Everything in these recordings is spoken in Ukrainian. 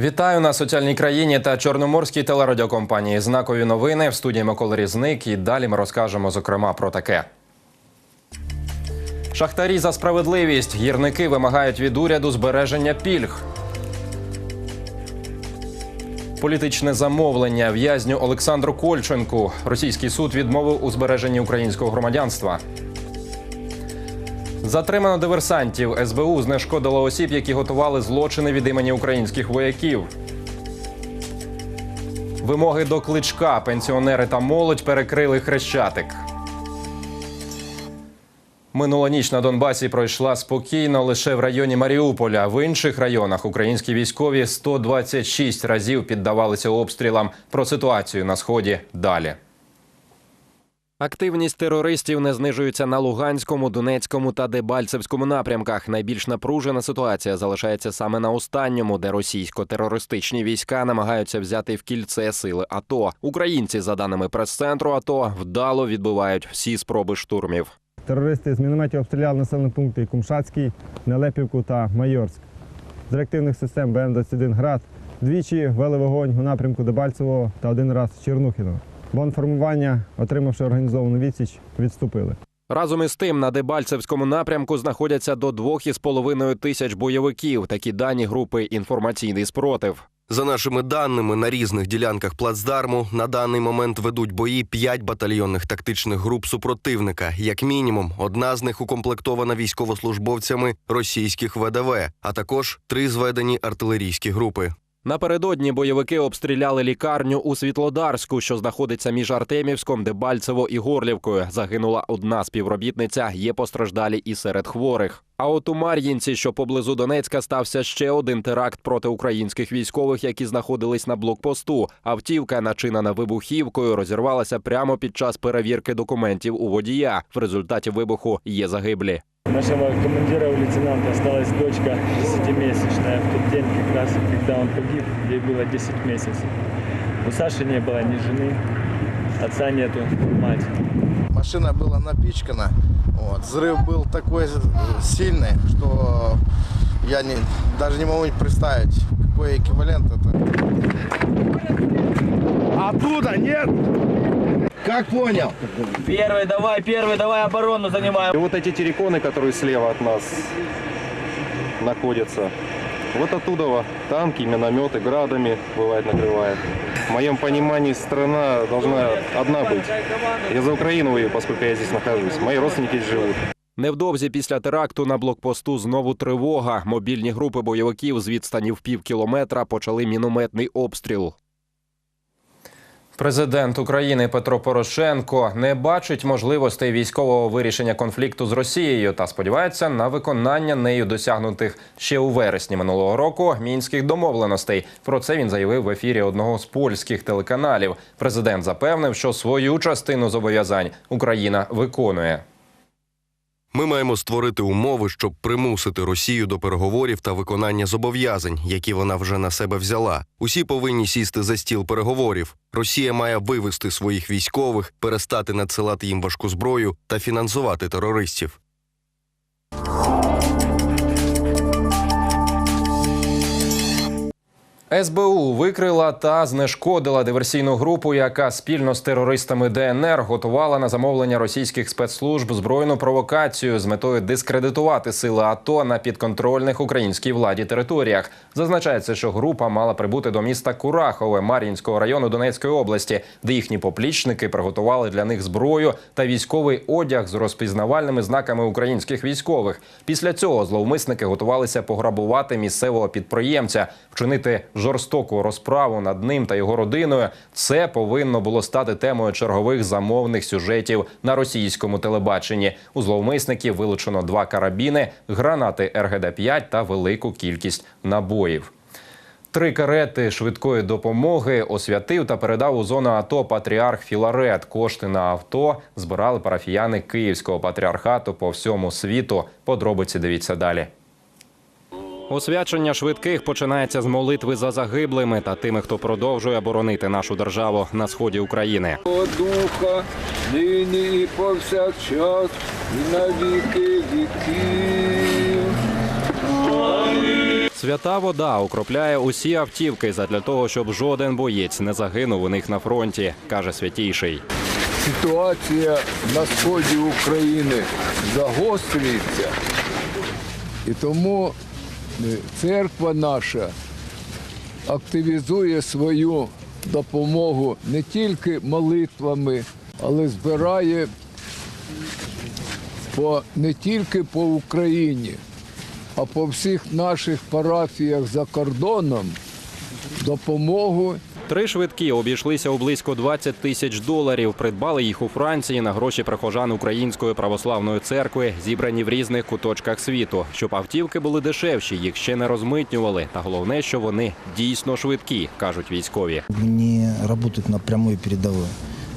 Вітаю на соціальній країні та чорноморській телерадіокомпанії. Знакові новини в студії Микола Різник. І далі ми розкажемо зокрема про таке. Шахтарі за справедливість. Гірники вимагають від уряду збереження пільг. Політичне замовлення в'язню Олександру Кольченку. Російський суд відмовив у збереженні українського громадянства. Затримано диверсантів. СБУ знешкодило осіб, які готували злочини від імені українських вояків. Вимоги до кличка. Пенсіонери та молодь перекрили хрещатик. Минула ніч на Донбасі пройшла спокійно лише в районі Маріуполя. В інших районах українські військові 126 разів піддавалися обстрілам. Про ситуацію на сході далі. Активність терористів не знижується на Луганському, Донецькому та Дебальцевському напрямках. Найбільш напружена ситуація залишається саме на останньому, де російсько-терористичні війська намагаються взяти в кільце сили АТО. Українці, за даними прес-центру АТО, вдало відбивають всі спроби штурмів. Терористи з мінометів обстріляли населені пункти Кумшацький, Нелепівку та Майорськ. З реактивних систем БМ-21 «Град» двічі вели вогонь у напрямку Дебальцевого та один раз Чернухіно. Бонформування, отримавши організовану відсіч, відступили. Разом із тим на Дебальцевському напрямку знаходяться до 2,5 тисяч бойовиків. Такі дані групи інформаційний спротив. За нашими даними, на різних ділянках плацдарму на даний момент ведуть бої 5 батальйонних тактичних груп супротивника. Як мінімум, одна з них укомплектована військовослужбовцями російських ВДВ, а також три зведені артилерійські групи. Напередодні бойовики обстріляли лікарню у Світлодарську, що знаходиться між Артемівськом, Дебальцево і Горлівкою. Загинула одна співробітниця. Є постраждалі і серед хворих. А от у Мар'їнці, що поблизу Донецька, стався ще один теракт проти українських військових, які знаходились на блокпосту. Автівка, начинена вибухівкою, розірвалася прямо під час перевірки документів у водія. В результаті вибуху є загиблі. Нашего командира, у лейтенанта, осталась дочка 10-месячная в тот день, как раз когда он погиб, ей было 10 месяцев. У Саши не было ни жены, отца нету, мать. Машина была напичкана. Вот. Взрыв был такой сильный, что я не, даже не могу представить, какой эквивалент это. Оттуда нет! Как понял? Первый, давай, первый, давай оборону занимаем. И вот эти терриконы, которые слева от нас находятся, вот оттуда танки, минометы, градами бывает накрывает. В моем понимании страна должна одна быть. Я за Украину воюю, поскольку я здесь нахожусь. Мои родственники здесь живут. Невдовзі після теракту на блокпосту знову тривога. Мобільні групи бойовиків з відстані в пів кілометра почали мінометний обстріл. Президент України Петро Порошенко не бачить можливостей військового вирішення конфлікту з Росією та сподівається на виконання нею досягнутих ще у вересні минулого року мінських домовленостей. Про це він заявив в ефірі одного з польських телеканалів. Президент запевнив, що свою частину зобов'язань Україна виконує. Ми маємо створити умови, щоб примусити Росію до переговорів та виконання зобов'язань, які вона вже на себе взяла. Усі повинні сісти за стіл переговорів. Росія має вивести своїх військових, перестати надсилати їм важку зброю та фінансувати терористів. СБУ викрила та знешкодила диверсійну групу, яка спільно з терористами ДНР готувала на замовлення російських спецслужб збройну провокацію з метою дискредитувати сили АТО на підконтрольних українській владі територіях. Зазначається, що група мала прибути до міста Курахове Мар'їнського району Донецької області, де їхні поплічники приготували для них зброю та військовий одяг з розпізнавальними знаками українських військових. Після цього зловмисники готувалися пограбувати місцевого підприємця, вчинити жорстоку розправу над ним та його родиною. Це повинно було стати темою чергових замовних сюжетів на російському телебаченні. У зловмисників вилучено два карабіни, гранати РГД-5 та велику кількість набоїв. Три карети швидкої допомоги освятив та передав у зону АТО патріарх Філарет. Кошти на авто збирали парафіяни Київського патріархату по всьому світу. Подробиці дивіться далі. Освячення швидких починається з молитви за загиблими та тими, хто продовжує боронити нашу державу на сході України. Духа, нині і повсякчас, і на віки віків. Свята вода окропляє усі автівки задля того, щоб жоден боєць не загинув у них на фронті, каже святійший. Ситуація на сході України загострюється. І тому церква наша активізує свою допомогу не тільки молитвами, але збирає по, не тільки по Україні, а по всіх наших парафіях за кордоном допомогу Три швидкі обійшлися у близько 20 тисяч доларів. Придбали їх у Франції на гроші прихожан Української православної церкви, зібрані в різних куточках світу. Щоб автівки були дешевші, їх ще не розмитнювали. Та головне, що вони дійсно швидкі, кажуть військові. не работают на прямой передовой.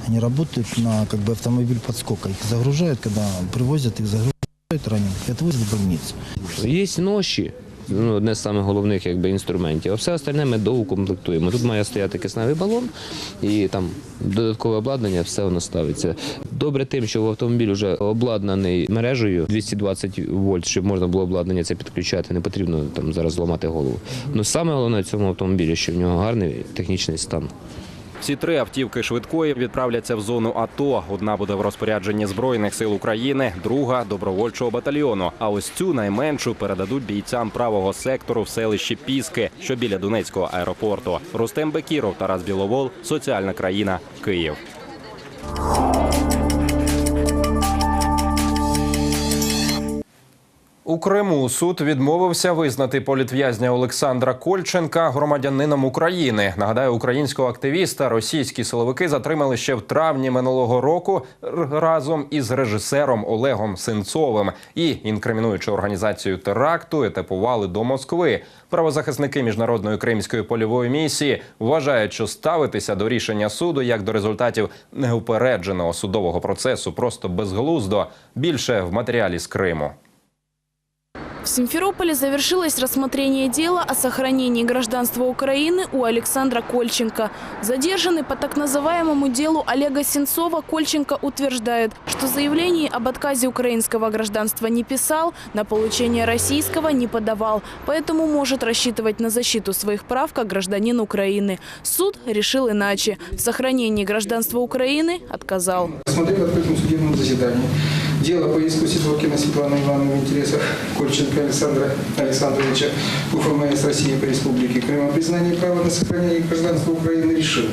Они работают на как бы автомобиль подскока. Их загружают, когда привозят, их загружают раненых, и отвозят в больницу. Є ноші. Ну, одне з самих головних якби, інструментів. А все остальне ми доукомплектуємо. Тут має стояти кисневий балон і там додаткове обладнання, все воно ставиться. Добре тим, що автомобіль вже обладнаний мережею 220 вольт, щоб можна було обладнання це підключати. Не потрібно там зараз зламати голову. Ну саме головне в цьому автомобілі, що в нього гарний технічний стан. Ці три автівки швидкої відправляться в зону АТО. Одна буде в розпорядженні збройних сил України, друга добровольчого батальйону. А ось цю найменшу передадуть бійцям правого сектору в селищі Піски, що біля Донецького аеропорту. Рустем Бекіров, Тарас Біловол, соціальна країна, Київ. У Криму суд відмовився визнати політв'язня Олександра Кольченка громадянином України. Нагадаю, українського активіста російські силовики затримали ще в травні минулого року разом із режисером Олегом Сенцовим і, інкримінуючи організацію теракту, етапували до Москви. Правозахисники міжнародної кримської польової місії вважають, що ставитися до рішення суду як до результатів неупередженого судового процесу просто безглуздо. Більше в матеріалі з Криму. В Симферополе завершилось рассмотрение дела о сохранении гражданства Украины у Александра Кольченко. Задержанный по так называемому делу Олега Сенцова Кольченко утверждает, что заявлений об отказе украинского гражданства не писал, на получение российского не подавал, поэтому может рассчитывать на защиту своих прав как гражданин Украины. Суд решил иначе. В сохранении гражданства Украины отказал. Смотрел в открытом судебном заседании дело по иску Сидоркина Светланы Ивановны в интересах Кольченко Александра Александровича УФМС России по Республике Крым о признании права на сохранение гражданства Украины решил.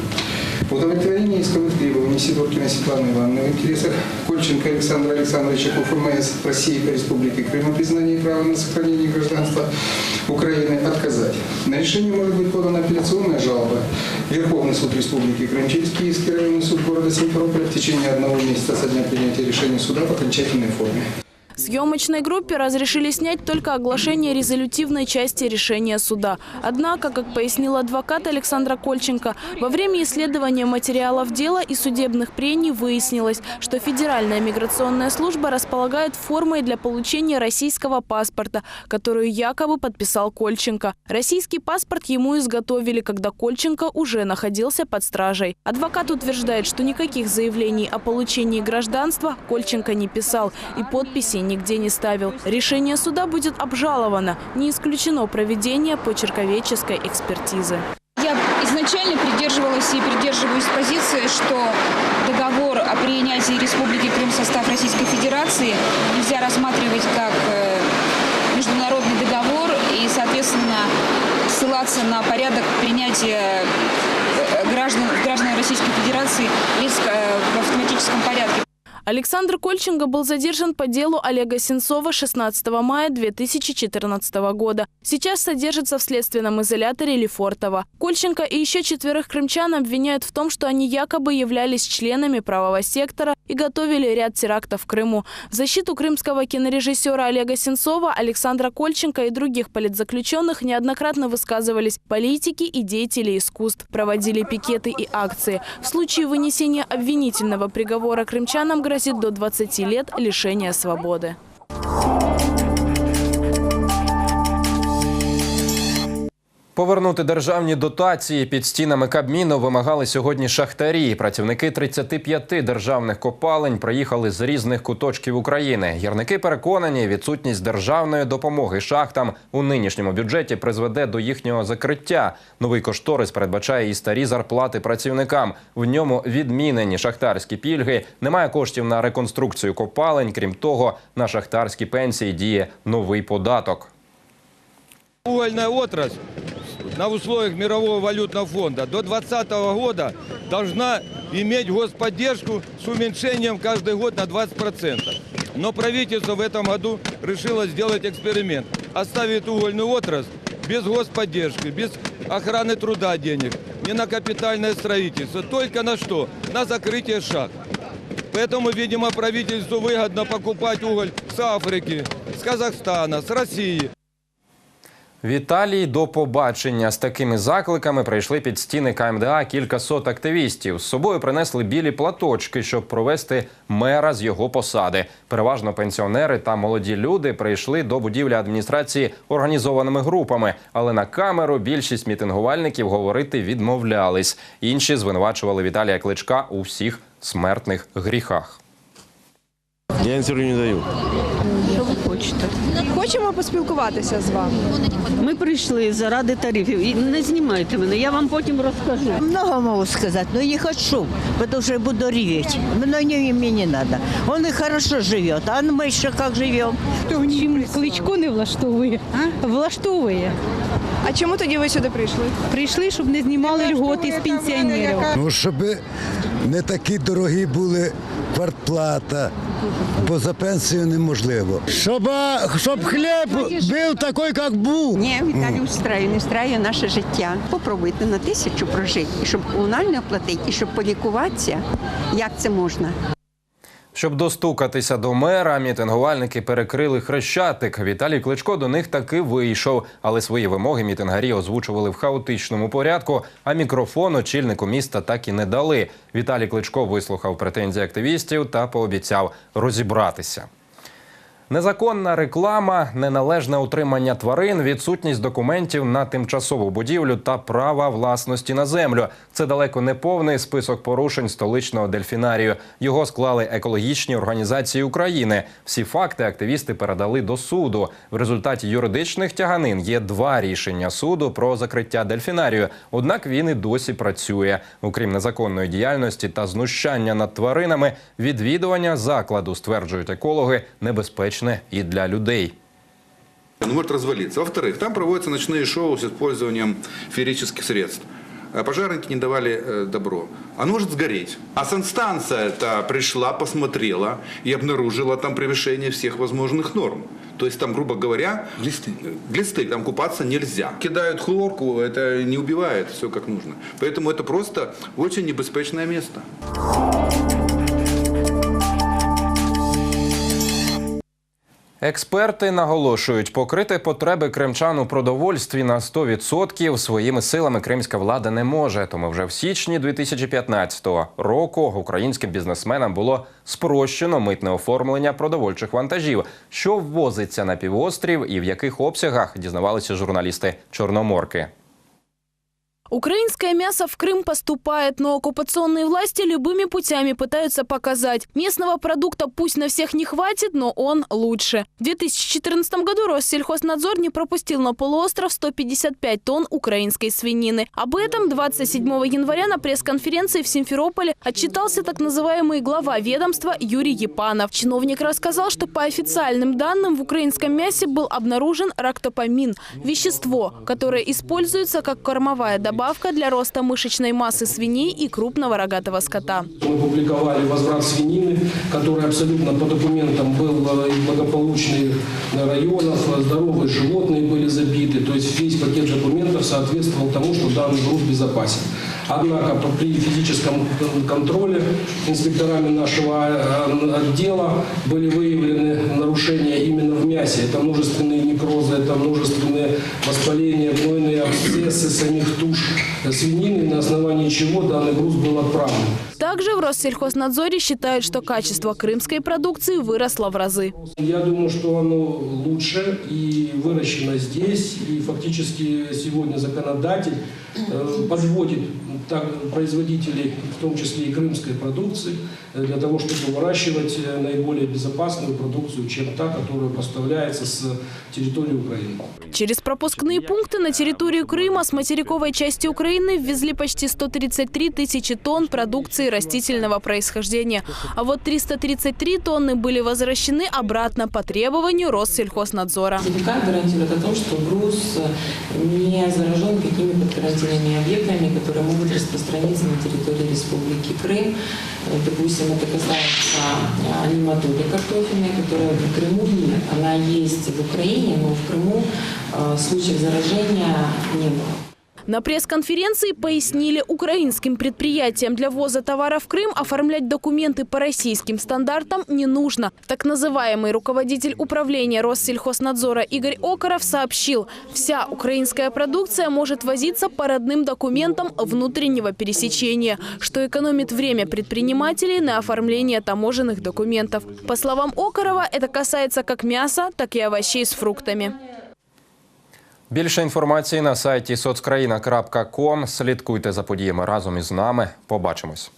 В удовлетворении исковых требований Сидоркина Светланы Ивановны в интересах Кольченко Александра Александровича УФМС России по Республике Крым о признании права на сохранение гражданства Украины отказать. На решение может быть подана апелляционная жалоба Верховный суд Республики Крым через Киевский районный суд города Симферополя в течение одного месяца со дня принятия решения суда в окончательной форме. Съемочной группе разрешили снять только оглашение резолютивной части решения суда. Однако, как пояснил адвокат Александра Кольченко, во время исследования материалов дела и судебных прений выяснилось, что Федеральная миграционная служба располагает формой для получения российского паспорта, которую якобы подписал Кольченко. Российский паспорт ему изготовили, когда Кольченко уже находился под стражей. Адвокат утверждает, что никаких заявлений о получении гражданства Кольченко не писал и подписи нигде не ставил. Решение суда будет обжаловано. Не исключено проведение почерковедческой экспертизы. Я изначально придерживалась и придерживаюсь позиции, что договор о принятии Республики Крым в состав Российской Федерации нельзя рассматривать как э, международный договор и, соответственно, ссылаться на порядок принятия э, граждан, граждан Российской Федерации лиц э, в автоматическом порядке. Александр Кольченко был задержан по делу Олега Сенцова 16 мая 2014 года. Сейчас содержится в следственном изоляторе Лефортово. Кольченко и еще четверых крымчан обвиняют в том, что они якобы являлись членами правого сектора и готовили ряд терактов в Крыму. В защиту крымского кинорежиссера Олега Сенцова, Александра Кольченко и других политзаключенных неоднократно высказывались политики и деятели искусств, проводили пикеты и акции. В случае вынесения обвинительного приговора крымчанам грозит до 20 лет лишения свободы. Повернути державні дотації під стінами Кабміну вимагали сьогодні шахтарі. Працівники 35 державних копалень приїхали з різних куточків України. Гірники переконані, відсутність державної допомоги шахтам у нинішньому бюджеті призведе до їхнього закриття. Новий кошторис передбачає і старі зарплати працівникам. В ньому відмінені шахтарські пільги. Немає коштів на реконструкцію копалень. Крім того, на шахтарські пенсії діє новий податок. Угольная отрасль на условиях Мирового валютного фонда до 2020 года должна иметь господдержку с уменьшением каждый год на 20%. Но правительство в этом году решило сделать эксперимент. Оставит угольную отрасль без господдержки, без охраны труда денег, не на капитальное строительство, только на что? На закрытие шахт. Поэтому, видимо, правительству выгодно покупать уголь с Африки, с Казахстана, с России. Віталій, до побачення з такими закликами прийшли під стіни КМДА кілька сот активістів. З собою принесли білі платочки, щоб провести мера з його посади. Переважно пенсіонери та молоді люди прийшли до будівлі адміністрації організованими групами, але на камеру більшість мітингувальників говорити відмовлялись. Інші звинувачували Віталія Кличка у всіх смертних гріхах. Я интервью не даю. Що ви хочете? Хочемо поспілкуватися з вами. Ми прийшли заради тарифів. І не знімайте мене, я вам потім розкажу. Много могу сказать, но не хочу, потому что буду реветь. Но не, мне не надо. Он и хорошо живет, а мы еще как живем. Чим кличко не влаштовує? Влаштовує. А чому тоді ви сюди прийшли? Прийшли, щоб не знімали льготи з пенсіонерів. Ну, щоб не такі дорогі були квартплата, бо за пенсію неможливо. Щоб, щоб хліб був такий, як був. Ні, Віталій устраю, не устраю наше життя. Попробуйте на тисячу прожити, щоб комунальне оплатити, і щоб полікуватися. Як це можна? Щоб достукатися до мера, мітингувальники перекрили хрещатик. Віталій Кличко до них таки вийшов, але свої вимоги мітингарі озвучували в хаотичному порядку. А мікрофон очільнику міста так і не дали. Віталій Кличко вислухав претензії активістів та пообіцяв розібратися. Незаконна реклама, неналежне утримання тварин, відсутність документів на тимчасову будівлю та права власності на землю. Це далеко не повний список порушень столичного дельфінарію. Його склали екологічні організації України. Всі факти активісти передали до суду. В результаті юридичних тяганин є два рішення суду про закриття дельфінарію. Однак він і досі працює. Окрім незаконної діяльності та знущання над тваринами, відвідування закладу стверджують екологи небезпечне і для людей. Он может развалиться. Во-вторых, там проводятся ночные шоу с использованием феерических средств. А Пожарники не давали э, добро. Оно может сгореть. А санстанция-то пришла, посмотрела и обнаружила там превышение всех возможных норм. То есть там, грубо говоря, глисты, глисты там купаться нельзя. Кидают хлорку, это не убивает, все как нужно. Поэтому это просто очень небезпечное место. Експерти наголошують, покрити потреби кримчан у продовольстві на 100% своїми силами кримська влада не може. Тому вже в січні 2015 року українським бізнесменам було спрощено митне оформлення продовольчих вантажів, що ввозиться на півострів і в яких обсягах дізнавалися журналісти Чорноморки. Украинское мясо в Крым поступает, но оккупационные власти любыми путями пытаются показать. Местного продукта пусть на всех не хватит, но он лучше. В 2014 году Россельхознадзор не пропустил на полуостров 155 тонн украинской свинины. Об этом 27 января на пресс-конференции в Симферополе отчитался так называемый глава ведомства Юрий Епанов. Чиновник рассказал, что по официальным данным в украинском мясе был обнаружен рактопамин – вещество, которое используется как кормовая добавка для роста мышечной массы свиней и крупного рогатого скота. Мы публиковали возврат свинины, который абсолютно по документам был э, из благополучных районов, здоровые животные были забиты, то есть весь пакет документов соответствовал тому, что данный груз безопасен. Однако по- при физическом контроле инспекторами нашего э, отдела были выявлены нарушения именно в мясе. Это множественные некрозы, это множественные воспаления, гнойные абсцессы самих туш свинины, на основании чего данный груз был отправлен. Также в Россельхознадзоре считают, что качество крымской продукции выросло в разы. Я думаю, что оно лучше и выращено здесь, и фактически сегодня законодатель э, подводит так, производителей, в том числе и крымской продукции, э, для того, чтобы выращивать э, наиболее безопасную продукцию, чем та, которая поставляется с территории Украины. Через пропускные пункты на территорию Крыма с материковой части Украины ввезли почти 133 тысячи тонн продукции растительного происхождения. А вот 333 тонны были возвращены обратно по требованию Россельхознадзора. Сертификат гарантирует о том, что груз не заражен какими-то карантинными объектами, которые могут распространиться на территории Республики Крым. Э, Допустим, это касается э, нематоды картофельной, которая в Крыму нет. Она есть в Украине, но в Крыму э, случаев заражения не было. На пресс-конференции пояснили, украинским предприятиям для ввоза товара в Крым оформлять документы по российским стандартам не нужно. Так называемый руководитель управления Россельхознадзора Игорь Окаров сообщил, вся украинская продукция может возиться по родным документам внутреннего пересечения, что экономит время предпринимателей на оформление таможенных документов. По словам Окарова, это касается как мяса, так и овощей с фруктами. Більше інформації на сайті соцкраїна.ком. Слідкуйте за подіями разом із нами. Побачимось.